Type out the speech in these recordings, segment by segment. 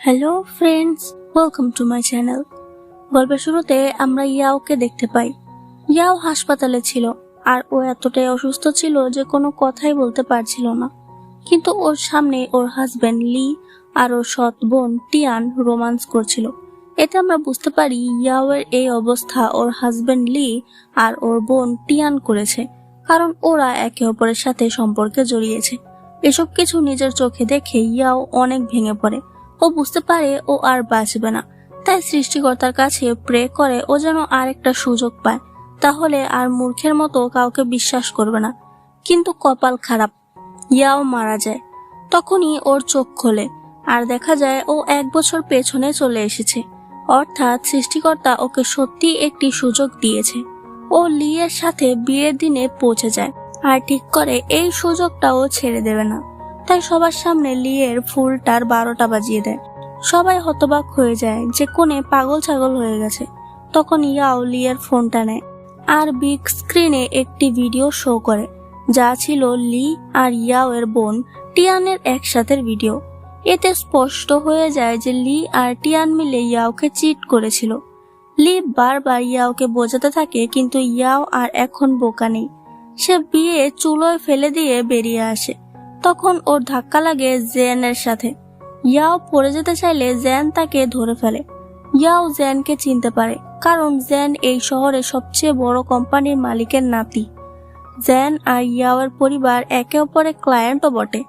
Hello friends welcome to my channel গল্পের শুরুতে আমরা ইয়াওকে দেখতে পাই। ইয়াও হাসপাতালে ছিল, আর ও এতটাই অসুস্থ ছিল যে কোনো কথাই বলতে পারছিল না। কিন্তু ওর সামনে ওর হাজবেন্ড লি আর ওর সৎ বোন টিয়ান রোমান্স করছিল। এতে আমরা বুঝতে পারি ইয়াওয়ের এই অবস্থা ওর হাজবেন্ড লি আর ওর বোন টিয়ান করেছে, কারণ ওরা একে অপরের সাথে সম্পর্কে জড়িয়েছে। এসব কিছু নিজের চোখে দেখে ইয়াও অনেক ভেঙে পড়ে। ও বুঝতে পারে ও আর বাঁচবে না। তাই সৃষ্টিকর্তার কাছে প্রে করে ও যেন আর একটা সুযোগ পায়। তাহলে আর মূর্খের মতো কাউকে বিশ্বাস করবে না। কিন্তু কপাল খারাপ। ইয়াও মারা যায়। তখনই ওর চোখ খোলে। আর দেখা যায় ও এক বছর পেছনে চলে এসেছে। অর্থাৎ সৃষ্টিকর্তা ওকে সত্যি একটি সুযোগ দিয়েছে। ও লিয়ের সাথে বিয়ের দিনে পৌঁছে যায়। আর ঠিক করে এই সুযোগটা ও ছেড়ে দেবে না। তাই সবার সামনে লিয়ের ফুলটার বারোটা বাজিয়ে দেয়। সবাই হতবাক হয়ে যায় যে কোণে পাগল ছাগল হয়ে গেছে। তখন ইয়াও লিয়ের ফোনটা নেয় আর বিগ স্ক্রিনে একটি ভিডিও শো করে, যা ছিল লি আর ইয়াও এর বোন টিয়ানের একসাথের ভিডিও। এতে স্পষ্ট হয়ে যায় যে লি আর টিয়ান মিলে ইয়াওকে চিট করেছিল। লি বারবার ইয়াওকে বোঝাতে থাকে, কিন্তু ইয়াও আর এখন বোকা নেই। সে বিয়ে চুলোয় ফেলে দিয়ে বেরিয়ে আসে। তখন ওর ধাক্কা লাগে জেনের সাথে। ইয়াও পড়ে যেতে চাইলে জেন তাকে ধরে ফেলে। ইয়াও জেনকে চিনতে পারে, কারণ জেন এই শহরে সবচেয়ে বড় কোম্পানির মালিকের নাতি। জেন আর ইয়াওয়ের পরিবার একে অপরের ক্লায়েন্টও বটে।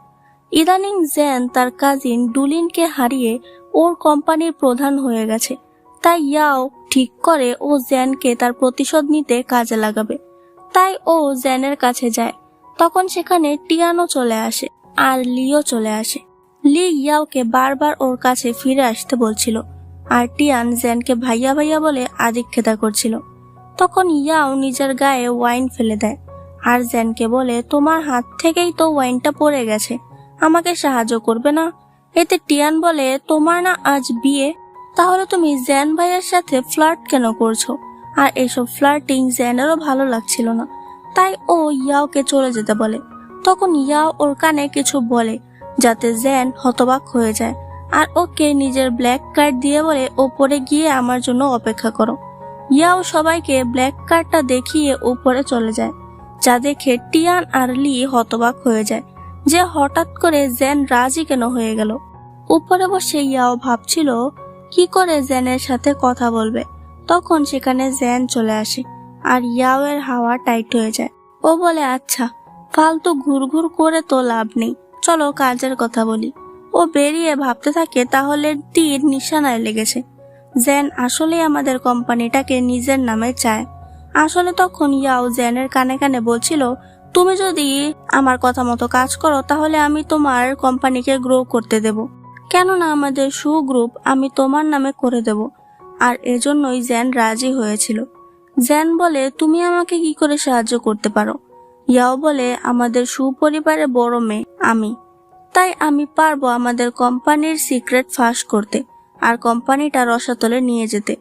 ইদানিং জেন তার কাজিন ডুলিনকে হারিয়ে ওর কোম্পানির প্রধান হয়ে গেছে। তাই ইয়াও ঠিক করে ও জেনকে তার প্রতিশোধ নিতে কাজে লাগাবে। তাই ও জেনের কাছে যায়। তখন সেখানে টিয়ানো চলে আসে আর লিও চলে আসে। লি ইয়াওকে বারবার ওর কাছে ফিরে আসতে বলছিল আর টিয়ান জেনকে ভাইয়া ভাইয়া বলে আদিক্ষেতা করছিল। তখন ইয়াও নিজের গায়ে ওয়াইন ফেলে দেয় আর জেনকে বলে, তোমার হাত থেকেই তো ওয়াইনটা পড়ে গেছে, আমাকে সাহায্য করবে না? এতে টিয়ান বলে, তোমার না আজ বিয়ে, তাহলে তুমি জেন ভাইয়ের সাথে ফ্লার্ট কেন করছ? আর এসব ফ্লার্টিং জেনেরও ভালো লাগছিল না। তাই ও ইয়াওকে চলে যেতে বলে। তখন ইয়াও ওর কানে কিছু বলে, যাতে জেন হতবাক হয়ে যায়। আর ওকে নিজের ব্ল্যাক কার্ড দিয়ে বলে, ওপরে গিয়ে আমার জন্য অপেক্ষা করো। ইয়াও সবাইকে ব্ল্যাক কার্ডটা দেখিয়ে উপরে চলে যায়, যা দেখে টিয়ান আর লি হতবাক হয়ে যায়, যে হঠাৎ করে জেন রাজি কেন হয়ে গেল। উপরে বসে ইয়াও ভাবছিল, কি করে জেনের সাথে কথা বলবে? তখন সেখানে জেন চলে আসে। আর ইয়াওয়ের হাওয়া টাইট হয়ে যায়। ও বলে আচ্ছা ফালতু ঘুরঘুর করে তো লাভ নেই। চলো কাজের কথা বলি। ও বেরিয়ে ভাবতে থাকে, তাহলে তীর নিশানায় লেগেছে। জেন আসলে আমাদের কোম্পানিটাকে নিজের নামে চায়। আসলে তখন ইয়াও জেনের কানে কানে বলছিল, তুমি যদি আমার কথা মতো কাজ করো, তাহলে আমি তোমার কোম্পানিকে গ্রো করতে দেব। কেননা আমাদের সু গ্রুপ আমি তোমার নামে করে দেব। আর এজন্যই জেন রাজি হয়েছিল। জেন বলে, তুমি আমাকে কি করে সাহায্য করতে পারো? ইয়াও বলে, আমাদের সুপরিবারে বড় মেয়ে, আমি। তাই আমি পারব আমাদের কোম্পানির সিক্রেট ফাঁস করতে আর কোম্পানিটা রসাতলে নিয়ে যেতে।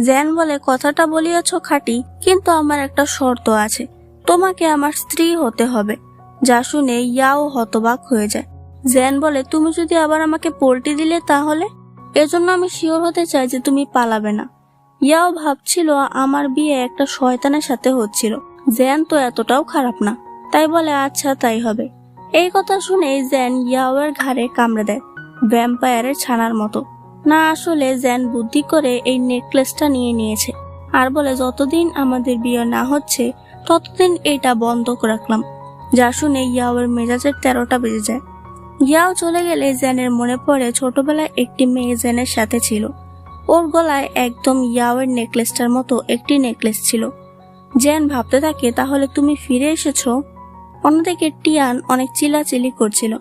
জ্যান বলে, কথাটা বলিয়াছ খাঁটি, কিন্তু আমার একটা শর্ত আছে। তোমাকে আমার স্ত্রী হতে হবে, যা শুনে ইয়াও হতবাক হয়ে যায়। জ্যান বলে, তুমি যদি আবার আমাকে পোল্টি দিলে তাহলে? এজন্য আমি শিওর হতে চাই যে তুমি পালাবে না। ইয়াও ভাবছিল আমার বিয়ে একটা শয়তানের সাথে হচ্ছিল। জেন তো এতটাও খারাপ না। তাই বলে আচ্ছা তাই হবে। এই কথা শুনে জেন ইয়াওয়ের ঘাড়ে কামড়ে দেয়, ভ্যাম্পায়ারের ছানার মতো। না, আসলে জেন বুদ্ধি করে এই নেকলেসটা নিয়ে নিয়েছে। আর বলে, যতদিন আমাদের বিয়ে না হচ্ছে, ততদিন এটা বন্ধ রাখলাম। যা শুনে ইয়াওয়ের মেজাজের তেরোটা বেজে যায়। ইয়াও চলে গেলে জ্যানের মনে পড়ে, ছোটবেলায় একটি মেয়ে জেনের সাথে ছিল। ওর গলায় একদম ইয়াওয়ের নেকলেসটার মতো একটি নেকলেস ছিল। জেন ভাবতে থাকে, তাহলে তুমি ফিরে এসেছ? অন্যদিকে টিয়ান অনেক চিলাচিলি করছিল।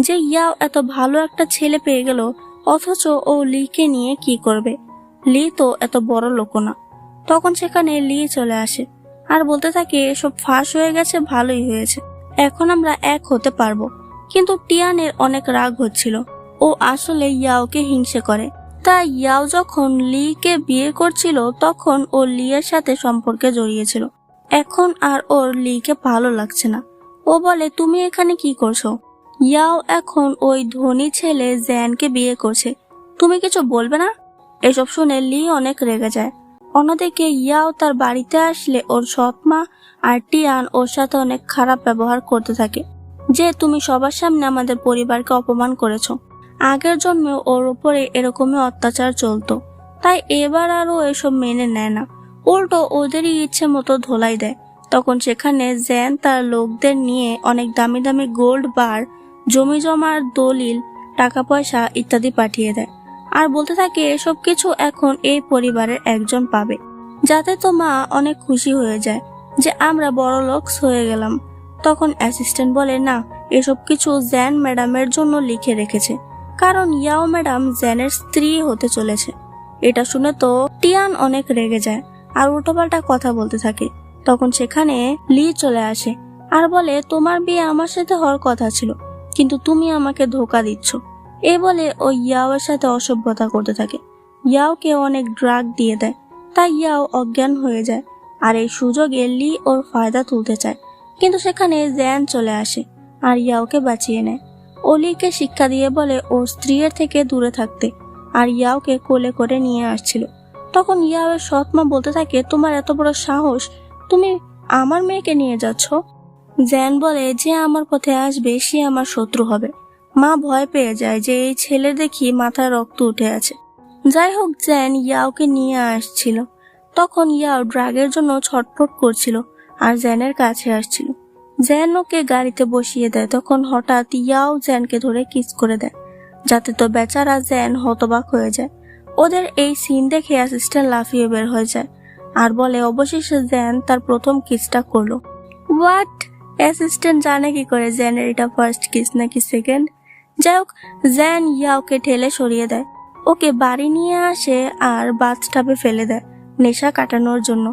যে ইয়াও এত ভালো একটা ছেলে পেয়ে গেল, অথচ ও লিকে নিয়ে কি করবে? লি তো এত বড় লোক না। তখন সেখানে লি চলে আসে আর বলতে থাকে, এসব ফাঁস হয়ে গেছে, ভালোই হয়েছে। এখন আমরা এক হতে পারব। কিন্তু টিয়ানের অনেক রাগ হচ্ছিল। ও আসলে ইয়াওকে হিংসে করে। তাই ইয়াও যখন লিকে বিয়ে করছিল, তখন ও লিয়ের সাথে সম্পর্কে জড়িয়েছিল। এখন আর ওর লিকে ভালো লাগছে না। ও বলে, তুমি এখানে কি করছ? ইয়াও এখন ওই ধনী ছেলে জ্যানকে বিয়ে করছে। তুমি কিছু বলবে না? এসব শুনে লি অনেক রেগে যায়। অন্যদিকে ইয়াও তার বাড়িতে আসলে ওর সৎ মা আর টিয়ান ওর সাথে অনেক খারাপ ব্যবহার করতে থাকে। যে, তুমি সবার সামনে আমাদের পরিবারকে অপমান করেছ। আগের জন্মে ওর উপরে এরকমই অত্যাচার চলতো। তাই এবার আর ও এসব মেনে নেয় না। উল্টো ওদেরই ইচ্ছে মতো ধোলাই দেয়। তখন সেখানে জ্যান তার লোকদের নিয়ে অনেক দামি দামি গোল্ড বার, জমি জমার দলিল, টাকা পয়সা ইত্যাদি পাঠিয়ে দেয়। আর বলতে থাকে এসব কিছু এখন এই পরিবারের একজন পাবে। যাতে তো মা অনেক খুশি হয়ে যায় যে আমরা বড় লোকস হয়ে গেলাম। তখন অ্যাসিস্ট্যান্ট বলে, না, এসব কিছু জ্যান ম্যাডামের জন্য লিখে রেখেছে। কারণ ইয়াও ম্যাডাম জ্যানের স্ত্রী হতে চলেছে। এটা শুনে তো টিয়ান অনেক রেগে যায় আর উল্টোপাল্টা কথা বলতে থাকে। তখন সেখানে লি চলে আসে আর বলে, তোমার বিয়ে আমার সাথে হওয়ার কথা ছিল, কিন্তু তুমি আমাকে ধোকা দিচ্ছ। এ বলে ও ইয়াওয়ের সাথে অসভ্যতা করতে থাকে। ইয়াওকে অনেক ড্রাগ দিয়ে দেয়, তাই ইয়াও অজ্ঞান হয়ে যায় আর এই সুযোগে লি ওর ফায়দা তুলতে চায়। কিন্তু সেখানে জ্যান চলে আসে আর ইয়াওকে বাঁচিয়ে নেয়। অলিকে শিক্ষা দিয়ে বলে, ওর স্ত্রীর থেকে দূরে থাকতে। আর ইয়াওকে কোলে করে নিয়ে আসছিল। তখন ইয়াওয়ের সৎ মা বলতে থাকে, তোমার এত বড় সাহস, তুমি আমার মেয়েকে নিয়ে যাচ্ছ? জ্যান বলে, যে আমার পথে আসবে, সে আমার শত্রু হবে। মা ভয় পেয়ে যায় যে এই ছেলে দেখি মাথায় রক্ত উঠে আছে। যাই হোক, জ্যান ইয়াওকে নিয়ে আসছিল। তখন ইয়াও ড্রাগের জন্য ছটফট করছিল আর জ্যানের কাছে আসছিল। জ্যান ওকে গাড়িতে বসিয়ে দেয়। তখন হঠাৎ ইয়াও জ্যানকে ধরে কিস করে দেয়, যাতে তো বেচারা জ্যান হতবাক হয়ে যায়। ওদের এই সিন দেখে অ্যাসিস্ট্যান্ট লাফিয়ে বের হয়ে যায় আর বলে, অবশেষে জ্যান তার প্রথম কিসটা করল। হোয়াট? অ্যাসিস্ট্যান্ট জানে কি করে জ্যানের এটা ফার্স্ট কিস নাকি সেকেন্ড? যাই হোক, জ্যান ইয়াওকে ঠেলে সরিয়ে দেয়। ওকে বাড়ি নিয়ে আসে আর বাথটাবে ফেলে দেয় নেশা কাটানোর জন্য।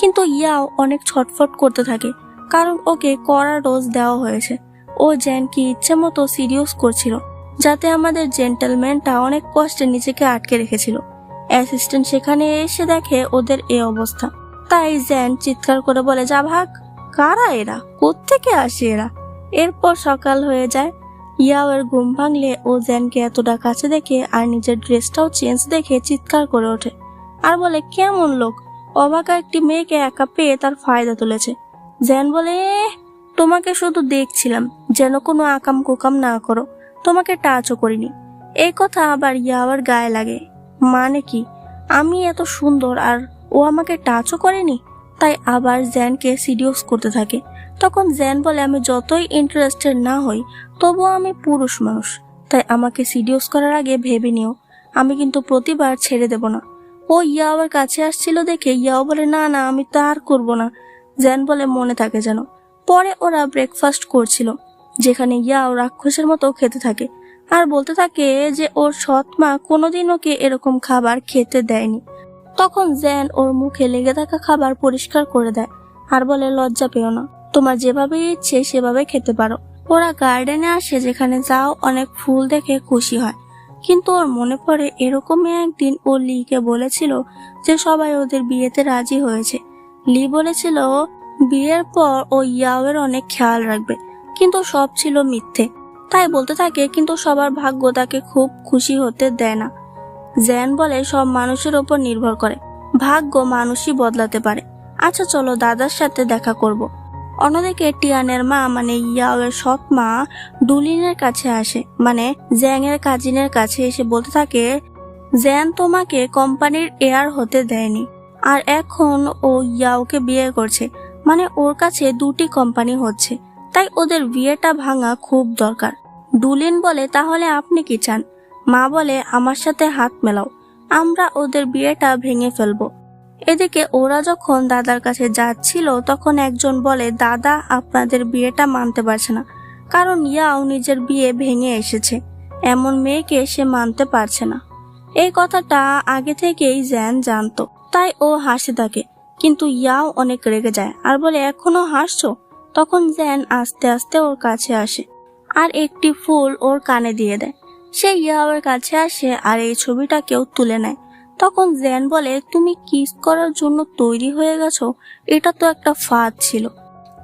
কিন্তু ইয়াও অনেক ছটফট করতে থাকে। কারণ ওকে কড়া ডোজ দেওয়া হয়েছে। ও জ্যানকে ইচ্ছে মতো সিরিয়াস করছিল, যাতে আমাদের জেন্টেলম্যানটা অনেক কষ্টে নিজেকে আটকে রেখেছিল। অ্যাসিস্ট্যান্ট সেখানে এসে দেখে ওদের এ অবস্থা। তাই জ্যান চিৎকার করে বলে, যা ভাগ, কারা এরা? কোত্থেকে আসে এরা? এরপর সকাল হয়ে যায়। ইয়াওয়ের ঘুম ভাঙলে ও জ্যানকে এতটা কাছে দেখে আর নিজের ড্রেসটাও চেঞ্জ দেখে চিৎকার করে ওঠে। আর বলে, কেমন লোক? অবাকা একটি মেয়েকে একা পেয়ে তার ফায়দা তুলেছে। জ্যান বলে তোমাকে শুধু দেখছিলাম, যেন কোনো আকাম কুকাম না করো। তোমাকে টাচও করিনি। এই কথা আবার ইয়াওয়ার গায়ে লাগে। মানে কি? আমি এত সুন্দর আর ও আমাকে টাচও করেনি? তাই আবার জ্যানকে সিরিয়াস করতে থাকে। তখন জ্যান বলে, আমি যতই ইন্টারেস্টেড না হই, তবুও আমি পুরুষ মানুষ। তাই আমাকে সিরিয়াস করার আগে ভেবে নিও। আমি কিন্তু প্রতিবার ছেড়ে দেব না। ও ইয়াওয়ার কাছে আসছিল দেখে ইয়াও বলে, না না, আমি তা আর করব না। জ্যান বলে মনে থাকে যেন। পরে ওরা ব্রেকফাস্ট করছিল, যেখানে ইয়াও রাক্ষসের মতো খেতে থাকে। আর বলতে থাকে যে ওর সৎ মা কোনোদিন ওকে এরকম খাবার খেতে দেয়নি। তখন জ্যান ওর মুখে লেগে থাকা খাবার পরিষ্কার করে দেয় আর বলে, লজ্জা পেও না, তোমার যেভাবে ইচ্ছে সেভাবে খেতে পারো। ওরা গার্ডেনে আসে, যেখানে যাও অনেক ফুল দেখে খুশি হয়। কিন্তু ওর মনে পড়ে এরকমই একদিন ও লিকে বলেছিল যে সবাই ওদের বিয়েতে রাজি হয়েছে। লি বলেছিল, বিয়ের পর ও ইয়াওয়ের অনেক খেয়াল রাখবে, কিন্তু সব ছিল মিথ্যে। তাই বলতে থাকে, কিন্তু সবার ভাগ্য তাকে খুব খুশি হতে দেয় না। জ্যান বলে, সব মানুষের ওপর নির্ভর করে। ভাগ্য মানুষই বদলাতে পারে। আচ্ছা চলো দাদার সাথে দেখা করব। অন্যদিকে টিয়ানের মা মানে ইয়াওয়ের সৎ মা, ডুলিনের কাছে আসে। মানে জ্যাংয়ের কাজিনের কাছে এসে বলতে থাকে, জ্যান তোমাকে কোম্পানির এয়ার হতে দেয়নি। আর এখন ও ইয়াওকে বিয়ে করছে। মানে ওর কাছে দুটি কোম্পানি হচ্ছে। তাই ওদের বিয়েটা ভাঙা খুব দরকার। ডুলিন বলে, তাহলে আপনি কি চান? মা বলে, আমার সাথে হাত মেলাও। আমরা ওদের বিয়েটা ভেঙে ফেলব। এদিকে ওরা যখন দাদার কাছে যাচ্ছিল, তখন একজন বলে, দাদা, আপনাদের বিয়েটা মানতে পারছে না। কারণ ইয়াও নিজের বিয়ে ভেঙে এসেছে। এমন মেয়েকে সে মানতে পারছে না। এই কথাটা আগে থেকেই জ্যান জানতো। তাই ও হাসে থাকে কিন্তু ইয়াও অনেক রেগে যায় আর বলে, এখনও হাসছো? তখন জ্যান আস্তে আস্তে ওর কাছে আসে আর একটি ফুল ওর কানে দিয়ে দেয়। সে ইয়াওয়ের কাছে আসে আর এই ছবিটা কেউ তুলে নেয়। তখন জ্যান বলে, তুমি কিস করার জন্য তৈরি হয়ে গেছো? এটা তো একটা ফাঁদ ছিল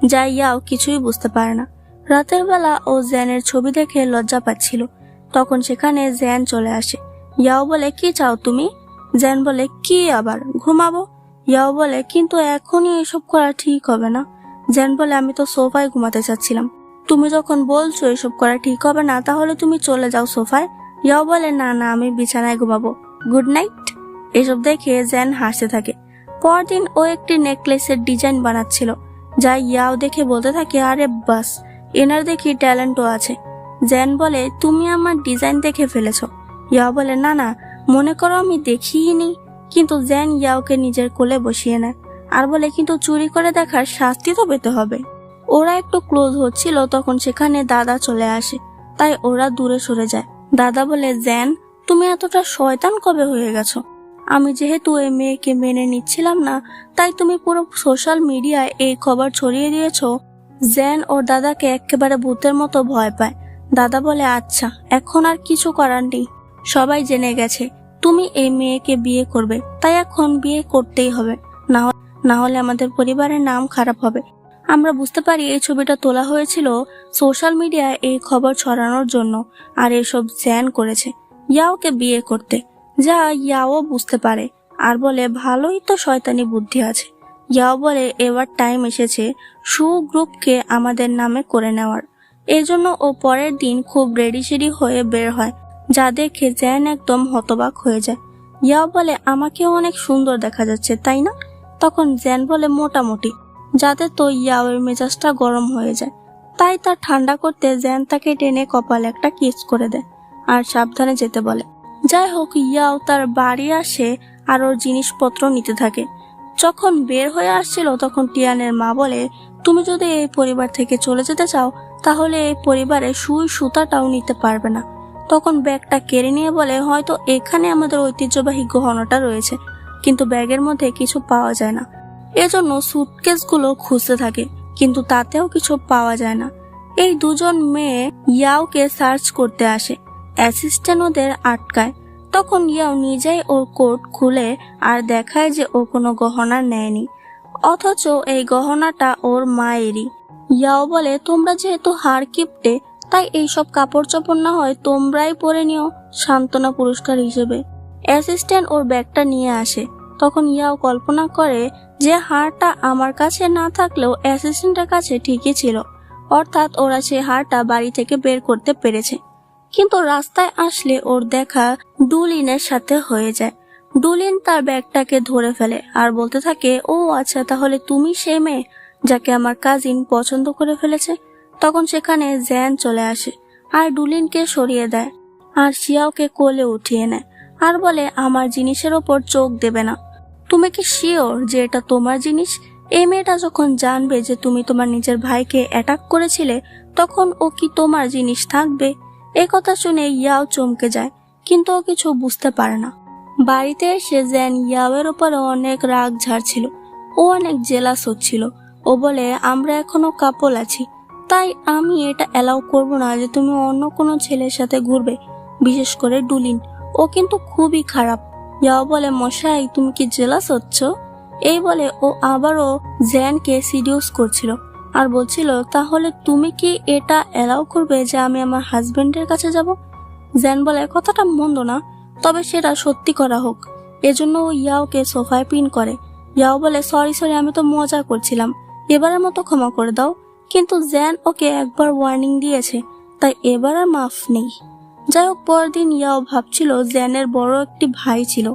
যা ইয়াও কিছুই বুঝতে পারে না। রাতের বেলা ও জ্যানের ছবি দেখে লজ্জা পাচ্ছিল। তখন সেখানে জ্যান চলে আসে। ইয়াও বলে, কি চাও তুমি? জেন বলে, কি আবার? ঘুমাবো? ইয়াও বলে, কিন্তু এখনই এসব করা ঠিক হবে না। জেন বলে, আমি তো সোফায় ঘুমাতে চাচ্ছিলাম। তুমি যখন বলছো এসব করা ঠিক হবে না, তাহলে তুমি চলে যাও সোফায়। ইয়াও বলে, না না, আমি বিছানায় ঘুমাবো। Good night. এসব দেখে জেন হাসতে থাকে। পরদিন ও একটি নেকলেসের ডিজাইন বানাচ্ছিল, যা ইয়াও দেখে বলতে থাকে, আরে বাস, এনার দেখি ট্যালেন্টও আছে। জেন বলে, তুমি আমার ডিজাইন দেখে ফেলেছো। ইয়াও বলে, না না মনে করো আমি দেখিই নি কিন্তু জেন ইয়াওকে নিজের কোলে বসিয়ে নেয়। আর বলে, কিন্তু চুরি করে দেখার শাস্তি তো পেতে হবে। ওরা একটু ক্লোজ হচ্ছিল, তখন সেখানে দাদা চলে আসে। তাই ওরা দূরে সরে যায়। দাদা বলে, জ্যান, তুমি এতটা শয়তান কবে হয়ে গেছো? আমি যেহেতু এই মেয়েকে মেনে নিচ্ছিলাম না, তাই তুমি পুরো সোশ্যাল মিডিয়ায় এই খবর ছড়িয়ে দিয়েছ। জ্যান ওর দাদাকে একেবারে ভূতের মতো ভয় পায়। দাদা বলে আচ্ছা এখন আর কিছু করার নেই। সবাই জেনে গেছে, তুমি এই মেয়েকে বিয়ে করবে, তাই এখন বিয়ে করতেই হবে। না না হলে আমাদের পরিবারের নাম খারাপ হবে। আমরা বুঝতে পারি এই ছবিটা তোলা হয়েছিল সোশ্যাল মিডিয়ায় এই খবর ছড়ানোর জন্য আর এসব জ্যান করেছে ইয়াওকে বিয়ে করতে। যা ইয়াও বুঝতে পারে। আর বলে, ভালোই তো শয়তানি বুদ্ধি আছে। ইয়াও বলে, এবার টাইম এসেছে সু গ্রুপকে আমাদের নামে করে নেওয়ার। এজন্য ও পরের দিন খুব রেডি সেডি হয়ে বের হয়। যা দেখে জ্যান একদম হতবাক হয়ে যায়। ইয়াও বলে, আমাকেও অনেক সুন্দর দেখা যাচ্ছে, তাই না? তখন জ্যান বলে, মোটামুটি। যাতে তো ইয়াওয়ের মেজাজটা গরম হয়ে যায়। তাই তার ঠান্ডা করতে জ্যান তাকে টেনে কপালে একটা কিস করে দেয় আর সাবধানে যেতে বলে। যাই হোক, ইয়াও তার বাড়ি আসে আর ওর জিনিসপত্র নিতে থাকে। যখন বের হয়ে আসছিল, তখন টিয়ানের মা বলে, তুমি যদি এই পরিবার থেকে চলে যেতে চাও, তাহলে এই পরিবারে সুই সুতাটাও নিতে পারবে না। তখন ব্যাগটা কেড়ে নিয়ে বলে, হয়তো এখানে আমাদের ঐতিহ্যবাহী গহনাটা রয়েছে, কিন্তু ব্যাগের মধ্যে কিছু পাওয়া যায় না। এজন্য সুটকেসগুলো খুঁজতে থাকে, কিন্তু তাতেও কিছু পাওয়া যায় না। এই দুজন মেয়ে ইয়াওকে সার্চ করতে আসে অ্যাসিস্ট্যান্ট ওদের আটকায়। তখন ইয়াও নিজেই ওর কোট খুলে আর দেখায় যে ও কোনো গহনা নেয়নি, অথচ এই গহনাটা ওর মায়েরই। ইয়াও বলে, তোমরা যেহেতু হার কিপটে তাই এইসব কাপড় চোপড় না হয় তোমরাই পরে নিও সান্ত্বনা পুরস্কার হিসেবে। অ্যাসিস্ট্যান্ট ওর ব্যাগটা নিয়ে আসে। তখন ইয়াও কল্পনা করে যে হারটা আমার কাছে না থাকলেও অ্যাসিস্ট্যান্টের কাছে ঠিকই ছিল। অর্থাৎ ওরা সে হারটা বাড়ি থেকে বের করতে পেরেছে। কিন্তু রাস্তায় আসলে ওর দেখা ডুলিনের সাথে হয়ে যায়। ডুলিন তার ব্যাগটাকে ধরে ফেলে আর বলতে থাকে, ও আচ্ছা তাহলে তুমি সে মেয়ে যাকে আমার কাজিন পছন্দ করে ফেলেছে? তখন সেখানে জ্যান চলে আসে আর ডুলিনকে সরিয়ে দেয় আর শিয়াওকে কোলে উঠিয়ে নেয় আর বলে, আমার জিনিসের ওপর চোখ দেবে না। তুমি কি শিওর যে এটা তোমার জিনিস? এই মেয়েটা যখন জানবে যে তুমি তোমার নিজের ভাইকে অ্যাটাক করেছিলে, তখন ও কি তোমার জিনিস থাকবে? এ কথা শুনে ইয়াও চমকে যায়, কিন্তু ও কিছু বুঝতে পারে না। বাড়িতে এসে জ্যান ইয়াওয়ের ওপরে অনেক রাগ ঝাড়ছিল। ও অনেক জেলাস হচ্ছিল। ও বলে, আমরা এখনও কাপল আছি। তাই আমি এটা অ্যালাউ করব না যে তুমি অন্য কোনো ছেলের সাথে ঘুরবে, বিশেষ করে ডুলিন। ও কিন্তু খুবই খারাপ। ইয়াও বলে, মশাই, তুমি কি জেলাস হচ্ছ? এই বলে ও আবারও জ্যানকে সিডিউস করছিল আর বলছিল, তাহলে তুমি কি এটা অ্যালাউ করবে যে আমি আমার হাজবেন্ডের কাছে যাব? জ্যান বলে, কথাটা মন্দ না, তবে সেটা সত্যি করা হোক। এজন্য ও ইয়াওকে সোফায় পিন করে। ইয়াও বলে, সরি সরি, আমি তো মজা করছিলাম। এবারের মতো ক্ষমা করে দাও। কিন্তু জ্যান ওকে একবার ওয়ার্নিং দিয়েছে, তাই এবার আর মাফ নেই। যাই হোক পরদিন ইয়াও ভাবছিল জ্যানের বড় একটি ভাই ছিল,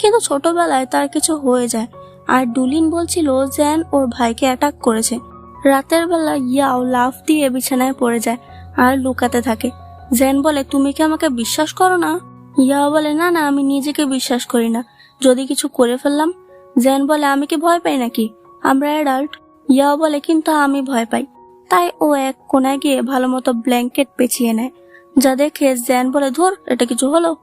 কিন্তু ছোটবেলায় তার কিছু হয়ে যায়। আর ডুলিন বলছিল, জ্যান ওর ভাইকে অ্যাটাক করেছে। রাতের বেলা ইয়াও লাফ দিয়ে বিছানায় পড়ে যায় আর লুকাতে থাকে। জ্যান বলে, তুমি কি আমাকে বিশ্বাস করো না? ইয়াও বলে, না না, আমি নিজেকে বিশ্বাস করি না। যদি কিছু করে ফেললাম? জ্যান বলে, আমি কি ভয় পাই নাকি? আমরা অ্যাডাল্ট? ইয়াও বলে, কিন্তু আমি ভয় পাই। তাই ও এক কোনায় গিয়ে ভালো মতো ব্ল্যাঙ্কেট পেঁচিয়ে নেয়। যা দেখে জ্যান বলে, ধর, এটা কিছু হলো?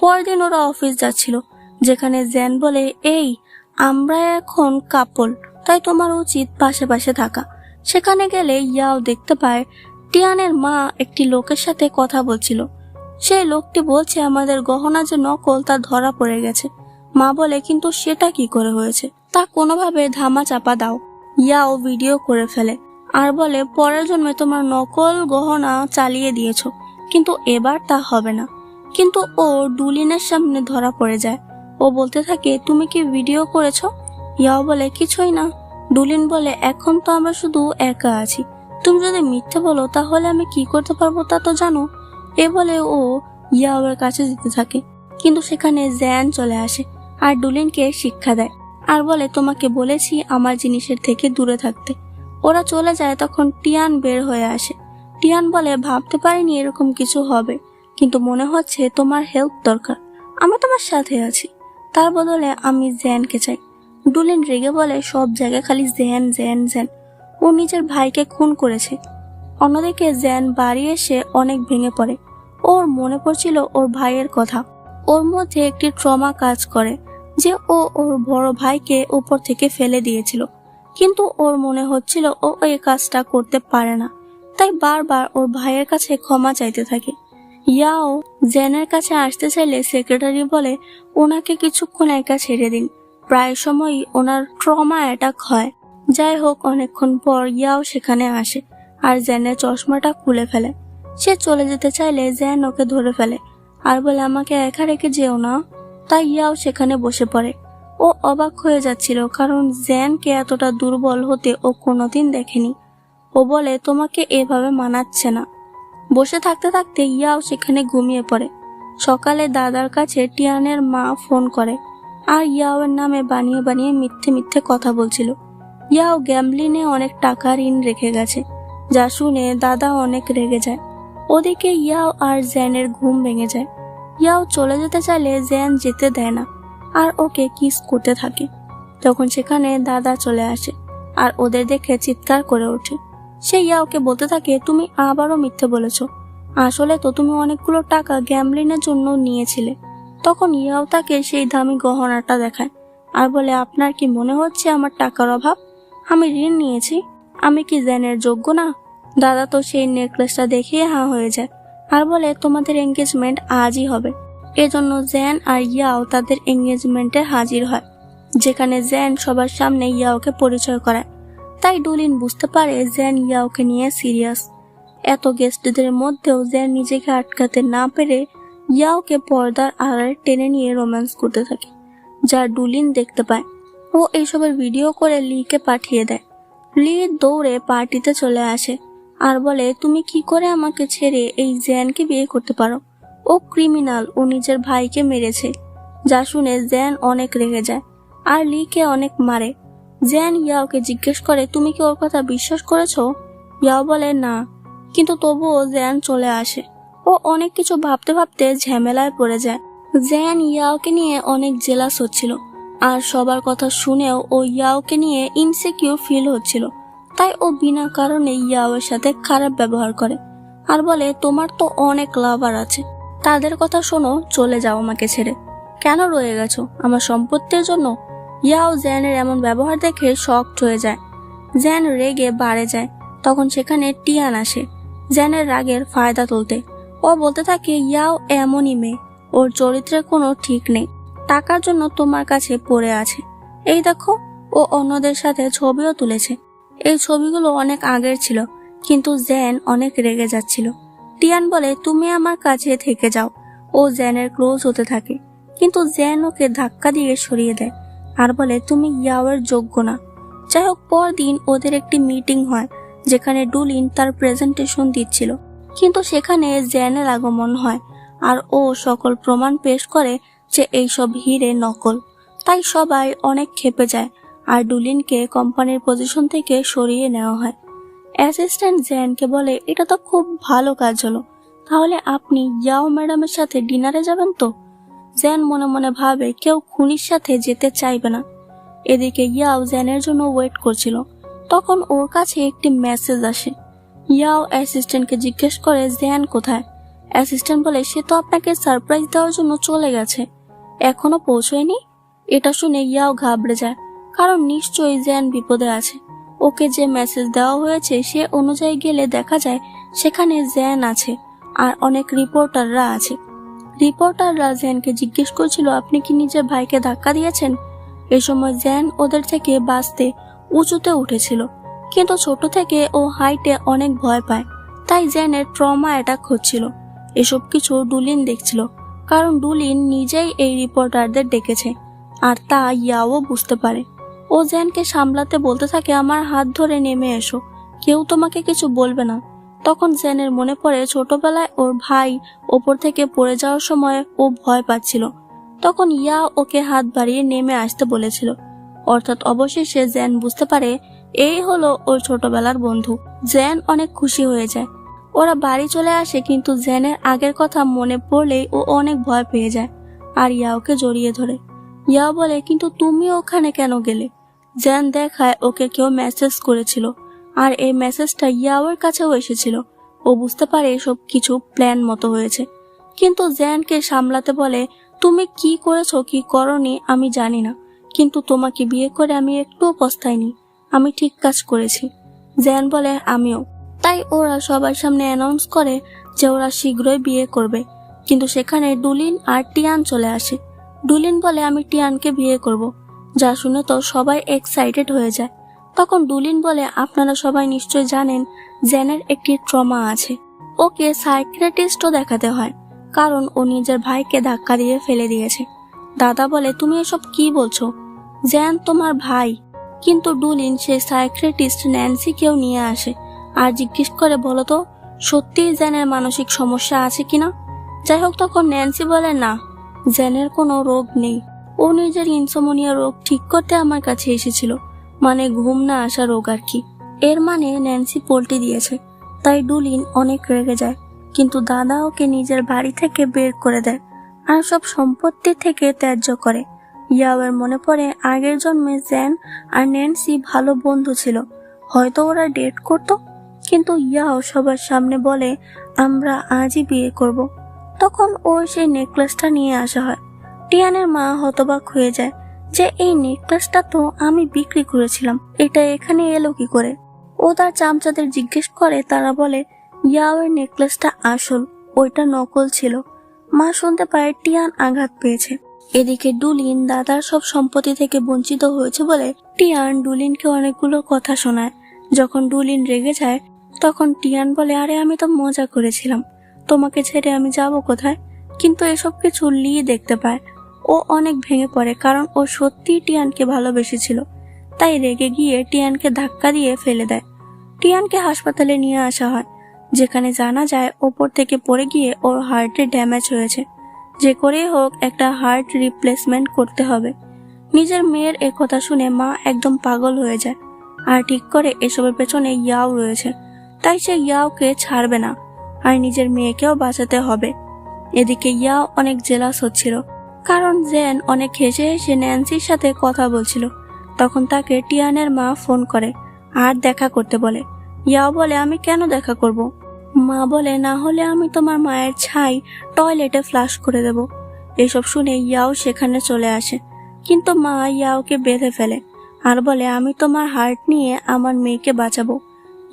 পরদিন ওরা অফিস যাচ্ছিল, যেখানে জ্যান বলে, এই, আমরা এখন কাপল, তাই তোমার উচিত পাশে পাশে থাকা। সেখানে গেলে ইয়াও দেখতে পায়, টিয়ানের মা একটি লোকের সাথে কথা বলছিল। সেই লোকটি বলছে, আমাদের গহনা যে নকল, তা ধরা পড়ে গেছে। মা বলে, কিন্তু সেটা কি করে হয়েছে? তা কোনোভাবে ধামা চাপা দাও। ইয়াও ভিডিও করে ফেলে। আর বলে, পরের জন্মে তোমার নকল গহনা চালিয়ে দিয়েছ, কিন্তু এবার তা হবে না। কিন্তু ও ডুলিনের সামনে ধরা পড়ে যায়। ও বলতে থাকে, তুমি কি ভিডিও করেছ? ইয়াও বলে, কিছুই না। ডুলিন বলে, এখন তো আমরা শুধু একা আছি। তুমি যদি মিথ্যে বলো, তাহলে আমি কি করতে পারব তা তো জানো? এ বলে ও ইয়াওয়ের কাছে যেতে থাকে। কিন্তু সেখানে জ্যান চলে আসে আর ডুলিনকে শিক্ষা দেয়। আর বলে, তোমাকে বলেছি আমার জিনিসের থেকে দূরে থাকতে। ওরা চলে যায় তখন টিয়ান বের হয়ে আসে। টিয়ান বলে, ভাবতে পারিনি এরকম কিছু হবে। কিন্তু মনে হচ্ছে তোমার হেল্প দরকার। আমি তোমার সাথে আছি। তার বদলে আমি জ্যানকে চাই। ডুলিন রেগে বলে, সব জায়গায় খালি জ্যান জ্যান জ্যান। ও নিজের ভাইকে খুন করেছে। অন্যদিকে জ্যান বাড়ি এসে অনেক ভেঙে পড়ে। ওর মনে পড়ছিল ওর ভাইয়ের কথা। ওর মধ্যে একটি ট্রমা কাজ করে, যে ও ওর বড় ভাইকে উপর থেকে ফেলে দিয়েছিল। কিন্তু ওর মনে হচ্ছিল ও এই কাজটা করতে পারে না। তাই বারবার ওর ভাইয়ের কাছে ক্ষমা চাইতে থাকে। ইয়াও জেনের কাছে আসতে চাইলে সেক্রেটারি বলে, ওনাকে কিছুক্ষণ একা ছেড়ে দিন। প্রায় সময়ই ওনার ট্রমা অ্যাটাক হয়। যাই হোক, অনেকক্ষণ পর ইয়াও সেখানে আসে আর জেনের চশমাটা খুলে ফেলে। সে চলে যেতে চাইলে জেন ওকে ধরে ফেলে। আর বলে, আমাকে একা রেখে যেও না। তাই ইয়াও সেখানে বসে পড়ে। ও অবাক হয়ে যাচ্ছিল, কারণ জ্যানকে এতটা দুর্বল হতে ও কোনোদিন দেখেনি। ও বলে, তোমাকে এভাবে মানাচ্ছে না। বসে থাকতে থাকতে ইয়াও সেখানে ঘুমিয়ে পড়ে। সকালে দাদার কাছে টিয়ানের মা ফোন করে আর ইয়াওয়ের নামে বানিয়ে বানিয়ে মিথ্যে মিথ্যে কথা বলছিল। ইয়াও গ্যামলিনে অনেক টাকা ঋণ রেখে গেছে, যা শুনে দাদা অনেক রেগে যায়। ওদিকে ইয়াও আর জ্যানের ঘুম ভেঙে যায়। ইয়াও চলে যেতে চাইলে জ্যান যেতে দেয় না। আর ওকে কিস করতে থাকে। তখন সেখানে দাদা চলে আসে আর ওদের দেখে চিৎকার করে ওঠে। সে ইয়া ওকে বলতে থাকে, তুমি আবারও মিথ্যে বলেছ। আসলে তো তুমি অনেকগুলো টাকা গ্যামলিনের জন্য নিয়েছিলে। তখন ইয়াও তাকে সেই দামি গহনাটা দেখায় আর বলে, আপনার কি মনে হচ্ছে আমার টাকার অভাব? আমি ঋণ নিয়েছি। আমি কি জ্যানের যোগ্য না? দাদা তো সেই নেকলেসটা দেখে হা হয়ে যায় আর বলে, তোমাদের এঙ্গেজমেন্ট আজই হবে। এজন্য জ্যান আর ইয়াও তাদের এঙ্গেজমেন্টে হাজির হয়, যেখানে জ্যান সবার সামনে ইয়াওকে পরিচয় করায়। তাই ডুলিন বুঝতে পারে জ্যান ইয়াওকে নিয়ে সিরিয়াস। এত গেস্টদের মধ্যেও জ্যান নিজেকে আটকাতে না পেরে ইয়াওকে পর্দার আড়ালে টেনে নিয়ে রোম্যান্স করতে থাকে, যা ডুলিন দেখতে পায়। ও এইসবের ভিডিও করে লিকে পাঠিয়ে দেয়। লি দৌড়ে পার্টিতে চলে আসে আর বলে, তুমি কি করে আমাকে ছেড়ে এই জ্যানকে বিয়ে করতে পারো? ও ক্রিমিনাল, ও নিজের ভাইকে মেরেছে, যা শুনে জ্যান অনেক রেগে যায় আর লিকে অনেক মারে। জ্যান ইয়াওকে জিজ্ঞেস করে, তুমি কি ওর কথা বিশ্বাস করেছ? ইয়াও বলে, না। কিন্তু তবুও জ্যান চলে আসে। ও অনেক কিছু ভাবতে ভাবতে ঝামেলায় পড়ে যায়। জ্যান ইয়াওকে নিয়ে অনেক জেলাস হচ্ছিল আর সবার কথা শুনেও ও ইয়াওকে নিয়ে ইনসিকিউর ফিল হচ্ছিল। তাই ও বিনা কারণে ইয়াওয়ের সাথে খারাপ ব্যবহার করে। আর বলে, তোমার তো অনেক লাভার আছে। তাদের কথা শোনো, চলে যাও আমাকে ছেড়ে। কেন রয়ে গেছো? আমার সম্পত্তির জন্য? ইয়াও জ্যানের এমন ব্যবহার দেখে শকড হয়ে যায়। জ্যান রেগে বাড়ে যায়। তখন সেখানে টিয়ান আসে, জ্যানের রাগের ফায়দা তুলতে। ও বলতে থাকে, ইয়াও এমনই মেয়ে। ওর চরিত্রের কোনো ঠিক নেই। টাকার জন্য তোমার কাছে পড়ে আছে। এই দেখো, ও অন্যদের সাথে ছবিও তুলেছে। এই ছবিগুলো অনেক আগের ছিল, কিন্তু জ্যান অনেক রেগে যাচ্ছিল। টিয়ান বলে, তুমি আমার কাছে থেকে যাও। ও জ্যানের ক্লোজ হতে থাকে। কিন্তু জ্যান ওকে ধাক্কা দিয়ে সরিয়ে দেয় আর বলে, তুমি ইয়াওয়ের যোগ্য না। যাই হোক পরদিন ওদের একটি মিটিং হয়, যেখানে ডুলিন তার প্রেজেন্টেশন দিচ্ছিল। কিন্তু সেখানে জ্যানের আগমন হয় আর ও সকল প্রমাণ পেশ করে যে এইসব হিরে নকল। তাই সবাই অনেক ক্ষেপে যায় আর ডুলিনকে কোম্পানির পজিশন থেকে সরিয়ে নেওয়া হয়। অ্যাসিস্ট্যান্ট জ্যানকে বলে, এটা তো খুব ভালো কাজ হলো। তাহলে আপনি ইয়াও ম্যাডামের সাথে ডিনারে যাবেন তো? জ্যান মনে মনে ভাবে, কেউ খুনির সাথে যেতে চাইবে না। এদিকে ইয়াও জ্যানের জন্য ওয়েট করছিল। তখন ওর কাছে একটি মেসেজ আসে। ইয়াও অ্যাসিস্ট্যান্টকে জিজ্ঞেস করে, জ্যান কোথায়? অ্যাসিস্ট্যান্ট বলে, সে তো আপনাকে সারপ্রাইজ দেওয়ার জন্য চলে গেছে। এখনও পৌঁছয়নি? এটা শুনে ইয়াও ঘাবড়ে যায়, কারণ নিশ্চয়ই জ্যান বিপদে আছে। ওকে যে মেসেজ দেওয়া হয়েছে, সে অনুযায়ী গেলে দেখা যায় সেখানে জ্যান আছে আর অনেক রিপোর্টাররা আছে। রিপোর্টাররা জ্যানকে জিজ্ঞেস করছিল, আপনি কি নিজের ভাইকে ধাক্কা দিয়েছেন? এ সময় জ্যান ওদের থেকে বাঁচতে উঁচুতে উঠেছিল, কিন্তু ছোট থেকে ও হাইটে অনেক ভয় পায়। তাই জ্যানের ট্রমা অ্যাটাক হচ্ছিল। এসব কিছু ডুলিন দেখছিল, কারণ ডুলিন নিজেই এই রিপোর্টারদের ডেকেছে, আর তা ইয়াও বুঝতে পারে। ও জ্যানকে সামলাতে বলতে থাকে, আমার হাত ধরে নেমে এসো। কেউ তোমাকে কিছু বলবে না। তখন জেনের মনে পড়ে, ছোটবেলায় ওর ভাই ওপর থেকে পড়ে যাওয়ার সময় ও ভয় পাচ্ছিল। তখন ইয়া ওকে হাত বাড়িয়ে নেমে আসতে বলেছিল। অর্থাৎ অবশেষে জেন বুঝতে পারে, এই হলো ওর ছোটবেলার বন্ধু। জেন অনেক খুশি হয়ে যায়। ওরা বাড়ি চলে আসে, কিন্তু জেনের আগের কথা মনে পড়লেই ও অনেক ভয় পেয়ে যায়। আর ইয়া ওকে জড়িয়ে ধরে। ইয়া বলে, কিন্তু তুমি ওখানে কেন গেলে? জেন দেখায় ওকে কেউ মেসেজ করেছিল। আর এই মেসেজটা ইয়াওয়ের কাছেও এসেছিল। ও বুঝতে পারে সব কিছু প্ল্যান মতো হয়েছে। কিন্তু জ্যানকে সামলাতে বলে, তুমি কি করেছ, কি করনি আমি জানি না। কিন্তু তোমাকে বিয়ে করে আমি একটুও পস্তাইনি আমি ঠিক কাজ করেছি। জ্যান বলে, আমিও। তাই ওরা সবার সামনে অ্যানাউন্স করে যে ওরা শীঘ্রই বিয়ে করবে। কিন্তু সেখানে ডুলিন আর টিয়ান চলে আসে। ডুলিন বলে, আমি টিয়ানকে বিয়ে করব। যা শুনে তো সবাই এক্সাইটেড হয়ে যায়। তখন ডুলিন বলে, আপনারা সবাই নিশ্চয় জানেন, জেনের একটি ট্রমা আছে। ওকে সাইক্রেটিস্টও দেখাতে হয়, কারণ ও নিজের ভাইকে ধাক্কা দিয়ে ফেলে দিয়েছে। দাদা বলে, তুমি এসব কি বলছো? জ্যান তোমার ভাই। কিন্তু ডুলিন সে সাইক্রেটিস্ট ন্যান্সিকেও নিয়ে আসে আর জিজ্ঞেস করে, বলো তো, সত্যিই জ্যানের মানসিক সমস্যা আছে কিনা? যাই হোক, তখন ন্যান্সি বলে, না জ্যানের কোনো রোগ নেই। ও নিজের ইনসোমোনিয়া রোগ ঠিক করতে আমার কাছে এসেছিল। মানে ঘুম না আসা রোগ আর কি। এর মানে ন্যান্সি পোল্টি দিয়েছে। তাই ডুলিন অনেক রেগে যায়। কিন্তু দাদা ওকে নিজের বাড়ি থেকে বের করে দেয় আর সব সম্পত্তি থেকে ত্যায্য করে। ইয়াওয়ের মনে পড়ে আগের জন্মে জ্যান আর ন্যান্সি ভালো বন্ধু ছিল। হয়তো ওরা ডেট করত, কিন্তু ইয়াও সবার সামনে বলে, আমরা আজই বিয়ে করব। তখন ওর সেই নেকলেসটা নিয়ে আসা হয়। টিয়ানের মা হতবাক হয়ে যায় যে, এই নেকলেসটা তো আমি বিক্রি করেছিলাম। এটা এখানে এলো কি করে? ও তার চামচাদের জিজ্ঞেস করে, তারা বলে, ইয়াওয়ের নেকলেসটা আসল, ওইটা নকল ছিল। মা শুনতে পায় টিয়ান আঘাত পেয়েছে। এদিকে ডুলিন দাদার সব সম্পত্তি থেকে বঞ্চিত হয়েছে বলে টিয়ান ডুলিনকে অনেকগুলো কথা শোনায়। যখন ডুলিন রেগে যায়, তখন টিয়ান বলে, আরে, আমি তো মজা করেছিলাম। তোমাকে ছেড়ে আমি যাব কোথায়? কিন্তু এসব কিছু লি দেখতে পায়। ও অনেক ভেঙে পড়ে কারণ ও সত্যিই টিয়ানকে ভালোবেসেছিল। তাই রেগে গিয়ে টিয়ানকে ধাক্কা দিয়ে ফেলে দেয়। টিয়ানকে হাসপাতালে নিয়ে আসা হয়, যেখানে জানা যায় ওপর থেকে পড়ে গিয়ে ওর হার্টে ড্যামেজ হয়েছে। যে করেই হোক, একটা হার্ট রিপ্লেসমেন্ট করতে হবে। নিজের মেয়ের এ কথা শুনে মা একদম পাগল হয়ে যায়। আর ঠিক করে এসবের পেছনে ইয়াও রয়েছে। তাই সে ইয়াওকে ছাড়বে না, আর নিজের মেয়েকেও বাঁচাতে হবে। এদিকে ইয়াও অনেক জেলাস হচ্ছিল। কারণ জেন অনেক হেসে হেসে ন্যান্সির সাথে কথা বলছিল। তখন তাকে টিয়ানের মা ফোন করে আর দেখা করতে বলে। ইয়াও বলে, আমি কেন দেখা করব? মা বলে, না হলে আমি তোমার মায়ের ছাই টয়লেটে ফ্লাশ করে দেব। এসব শুনে ইয়াও সেখানে চলে আসে। কিন্তু মা ইয়াওকে বেঁধে ফেলে আর বলে, আমি তোমার হার্ট নিয়ে আমার মেয়েকে বাঁচাবো।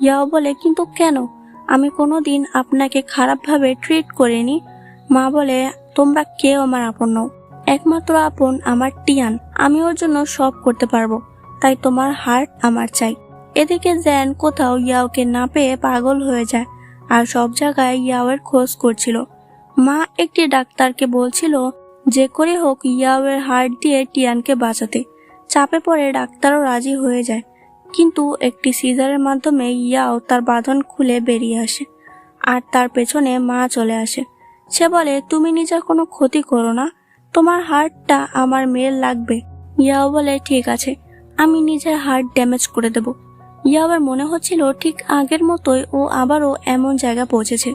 ইয়াও বলে, কিন্তু কেন? আমি কোনো দিন আপনাকে খারাপভাবে ট্রিট করিনি। মা বলে, তোমরা কেউ আমার আপন নও। একমাত্র আপন আমার টিয়ান। আমি ওর জন্য সব করতে পারব। তাই তোমার হার্ট আমার চাই। এদিকে জ্যান কোথাও ইয়াওকে না পেয়ে পাগল হয়ে যায় আর সব জায়গায় ইয়াওয়ের খোঁজ করছিল। মা একটি ডাক্তারকে বলছিল, যে করে হোক ইয়াওয়ের হার্ট দিয়ে টিয়ানকে বাঁচাতে। চাপে পড়ে ডাক্তারও রাজি হয়ে যায়। কিন্তু একটি সিজারের মাধ্যমে ইয়াও তার বাঁধন খুলে বেরিয়ে আসে আর তার পেছনে মা চলে আসে। সে বলে, তুমি নিজের কোনো ক্ষতি করো না। তোমার হার্টটা আমার মেয়ের লাগবে। ইয়াও বলে, ঠিক আছে, আমি নিজের হার্ট ড্যামেজ করে দেব। ইয়াওয়ের মনে হচ্ছিল ঠিক আগের মতোই ও আবারও এমন জায়গা পৌঁছেছে।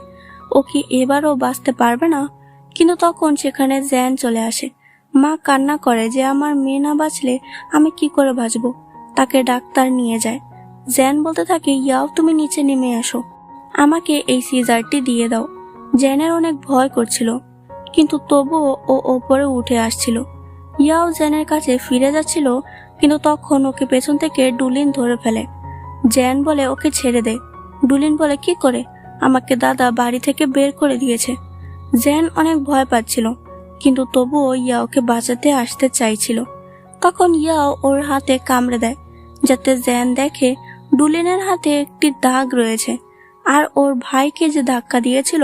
ও কি এবারও বাঁচতে পারবে না? কিন্তু তখন সেখানে জ্যান চলে আসে। মা কান্না করে যে, আমার মেয়ে না বাঁচলে আমি কি করে বাঁচবো? তাকে ডাক্তার নিয়ে যায়। জ্যান বলতে থাকে, ইয়াও, তুমি নিচে নেমে আসো। আমাকে এই সিজারটি দিয়ে দাও। জ্যানের অনেক ভয় করছিল। কিন্তু তবুও ও ওপরে উঠে আসছিল। ইয়াও জ্যানের কাছে ফিরে যাচ্ছিল, কিন্তু তখন ওকে পেছন থেকে ডুলিন ধরে ফেলে। জ্যান বলে, ওকে ছেড়ে দে। ডুলিন বলে, কি করে? আমাকে দাদা বাড়ি থেকে বের করে দিয়েছে। জ্যান অনেক ভয় পাচ্ছিল, কিন্তু তবুও ইয়াওকে বাঁচাতে আসতে চাইছিল। তখন ইয়াও ওর হাতে কামড়ে দেয়, যাতে জ্যান দেখে ডুলিনের হাতে একটি দাগ রয়েছে। আর ওর ভাইকে যে ধাক্কা দিয়েছিল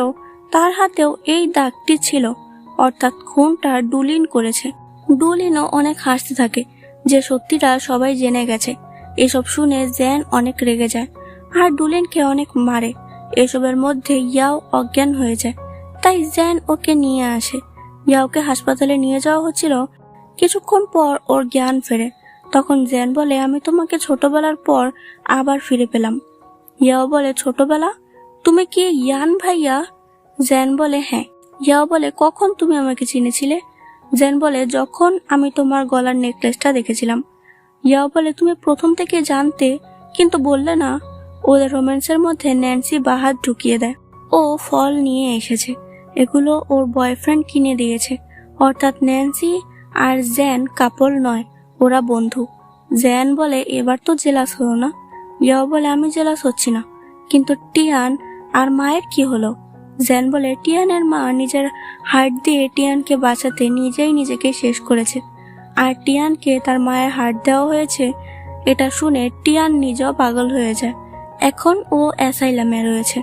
তার হাতেও এই দাগটি ছিল। অর্থাৎ খুনটা ডুলিন করেছে। ডুলিনও অনেক হাসতে থাকে। যে সত্যিটা সবাই জেনে গেছে। এসব শুনে জ্যান অনেক রেগে যায়। আর ডুলিনকে অনেক মারে। এসবের মধ্যে ইয়াও অজ্ঞান হয়ে যায়। তাই জ্যান ওকে নিয়ে আসে। ইয়াওকে হাসপাতালে নিয়ে যাওয়া হচ্ছিল। কিছুক্ষণ পর ওর জ্ঞান ফেরে। তখন জ্যান বলে, আমি তোমাকে ছোটবেলার পর আবার ফিরে পেলাম। ইয়াও বলে, ছোটবেলা? তুমি কি ইয়ান ভাইয়া? জ্যান বলে হ্যাঁ। ইয়াও বলে, কখন তুমি আমাকে চিনেছিলে? জ্যান বলে, যখন আমি তোমার গলার নেকলেসটা দেখেছিলাম। ইয়াও বলে, তুমি প্রথম থেকে জানতে, কিন্তু বললে না। ওদের রোম্যান্সের মধ্যে ন্যান্সি বাহাত ঢুকিয়ে দেয়। ও ফল নিয়ে এসেছে। এগুলো ওর বয়ফ্রেন্ড কিনে দিয়েছে। অর্থাৎ ন্যান্সি আর জ্যান কাপল নয়, ওরা বন্ধু। জ্যান বলে, এবার তো জেলাস হলো না? ইয়াও বলে, আমি জেলাস হচ্ছি না। কিন্তু টিয়ান, আর মায়ের কি হলো? জ্যান বলে, টিয়ানের মা নিজের হার্ট দিয়ে টিয়ানকে বাঁচাতে নিজেই নিজেকে শেষ করেছে। আর টিয়ানকে তার মায়ের হার্ট দেওয়া হয়েছে, এটা শুনে টিয়ান নিজেও পাগল হয়ে যায়। এখন ও অ্যাসাইলামে রয়েছে।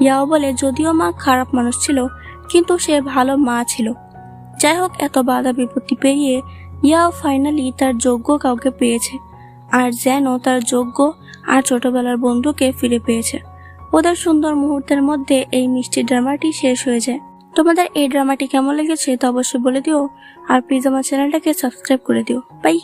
ইয়াও বলে, যদিও মা খারাপ মানুষ ছিল, কিন্তু সে ভালো মা ছিল। যাই হোক, এত বাধা বিপত্তি পেরিয়ে ইয়াও ফাইনালি তার যোগ্য কাউকে পেয়েছে। আর যেন তার যোগ্য আর ছোটবেলার বন্ধুকে ফিরে পেয়েছে। ওদের সুন্দর মুহূর্তের মধ্যে এই মিষ্টি ড্রামাটি শেষ হয়ে যায়। তোমাদের এই ড্রামাটি কেমন লেগেছে তা অবশ্যই বলে দিও, আর প্লিজ আমার চ্যানেলটাকে সাবস্ক্রাইব করে দিও। বাই।